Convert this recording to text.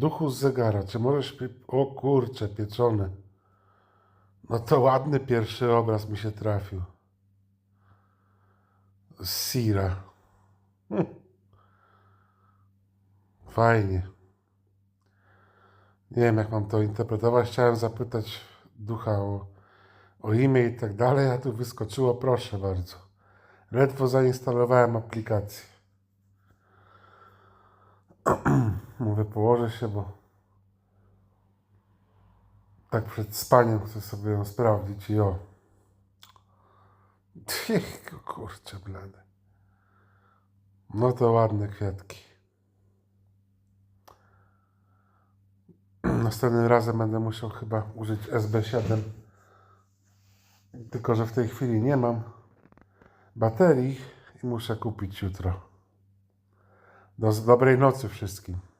Pochóz zegara. Czy możesz... O kurcze, pieczony. No to ładny pierwszy obraz mi się trafił. Z Sira. Hm. Fajnie. Nie wiem, jak mam to interpretować. Chciałem zapytać ducha o, o imię i tak dalej, a tu wyskoczyło, proszę bardzo. Ledwo zainstalowałem aplikację. Mówię, położę się, bo tak przed spaniem chcę sobie ją sprawdzić i o. Tych, kurczę blady. No to ładne kwiatki. Następnym razem będę musiał chyba użyć SB7. Tylko, że w tej chwili nie mam baterii i muszę kupić jutro. Do dobrej nocy wszystkim.